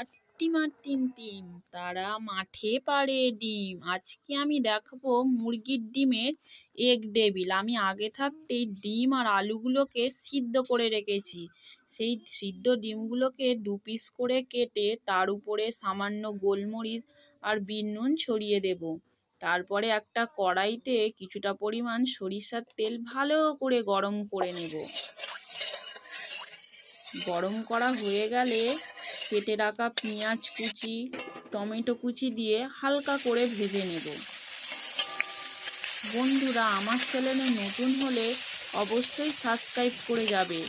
আর team আর team team. তারা মাঠে পাড়ে ডিম। আজকে আমি দেখাবো মুরগির ডিমের এগ ডেবিল আমি আগে থাকতেই ডিম আর আলুগুলোকে সিদ্ধ করে রেখেছি। সেই সিদ্ধ ডিমগুলোকে দু পিস করে কেটে তার উপরে সামান্য গোলমরিচ আর বিট নুন ছড়িয়ে দেব। তারপরে একটা কড়াইতে কিছুটা পরিমাণ সরিষার তেল ভালো করে গরম করে নেব। গরম করা হয়ে গেলে কেটে রাখা পেঁয়াজ কুচি, টমেটো কুচি দিয়ে হালকা করে ভেজে নেব। বন্ধুরা, আমার চ্যানেলে নতুন হলে অবশ্যই সাবস্ক্রাইব করে যাবে।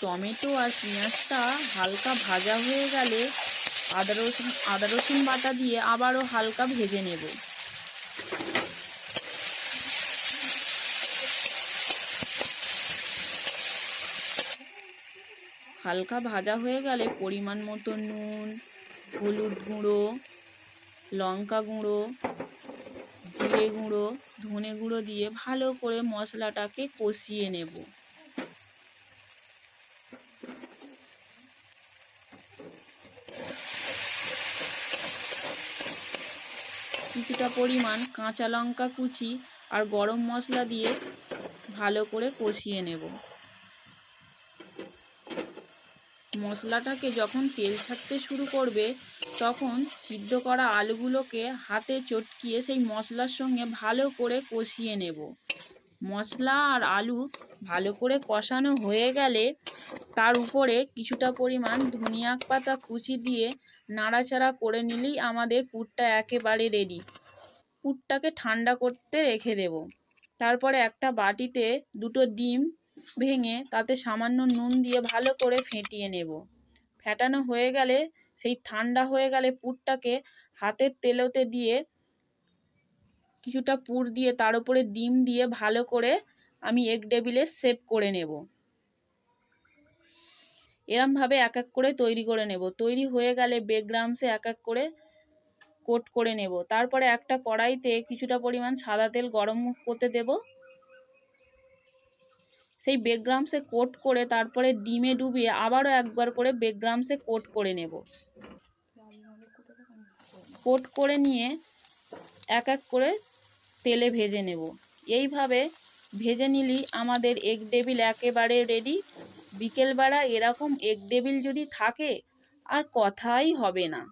টমেটো আর পেঁয়াজটা হালকা ভাজা হয়ে গেলে আদা রসুন আদা রসুন বাটা দিয়ে আবারও হালকা ভেজে নেব। হালকা ভাজা হয়ে গেলে পরিমাণ মতো নুন, হলুদ গুঁড়ো, লঙ্কা গুঁড়ো, জিরে গুঁড়ো, ধনে গুঁড়ো দিয়ে ভালো করে মশলাটাকে কষিয়ে নেব। কিছুটা পরিমাণ কাঁচা লঙ্কা কুচি আর গরম মশলা দিয়ে ভালো করে কষিয়ে নেব। মশলাটাকে যখন তেল ছাড়তে শুরু করবে, তখন সিদ্ধ করা আলুগুলোকে হাতে চটকিয়ে সেই মশলার সঙ্গে ভালো করে কষিয়ে নেব। মশলা আর আলু ভালো করে কষানো হয়ে গেলে তার উপরে কিছুটা পরিমাণ ধনিয়া পাতা কুচি দিয়ে নাড়াচাড়া করে নিলেই আমাদের পুরটা একেবারে রেডি পুরটাকে ঠান্ডা করতে রেখে দেব। তারপরে একটা বাটিতে দুটো ডিম ভেঙে তাতে সামান্য নুন দিয়ে ভালো করে ফেটিয়ে নেব। ফেটানো হয়ে গেলে, সেই ঠান্ডা হয়ে গেলে পুরটাকে হাতের তেলোতে দিয়ে কিছুটা পুর দিয়ে তার উপরে ডিম দিয়ে ভালো করে আমি এগ টেবিলে সেভ করে নেব। এরমভাবে এক এক করে তৈরি করে নেব। তৈরি হয়ে গেলে বেগ্রামসে এক এক করে কোট করে নেব। তারপরে একটা কড়াইতে কিছুটা পরিমাণ সাদা তেল গরম করতে দেব। সেই বেগ্রামসে কোট করে তারপরে ডিমে ডুবিয়ে আবারও একবার করে বেগ্রামসে কোট করে নেব। কোট করে নিয়ে এক এক করে তেলে ভেজে নেব। এইভাবে ভেজে নিলেই আমাদের এগ ডেবিল একেবারে রেডি বিকেলবেলা এরকম এগ ডেবিল যদি থাকে, আর কথাই হবে না।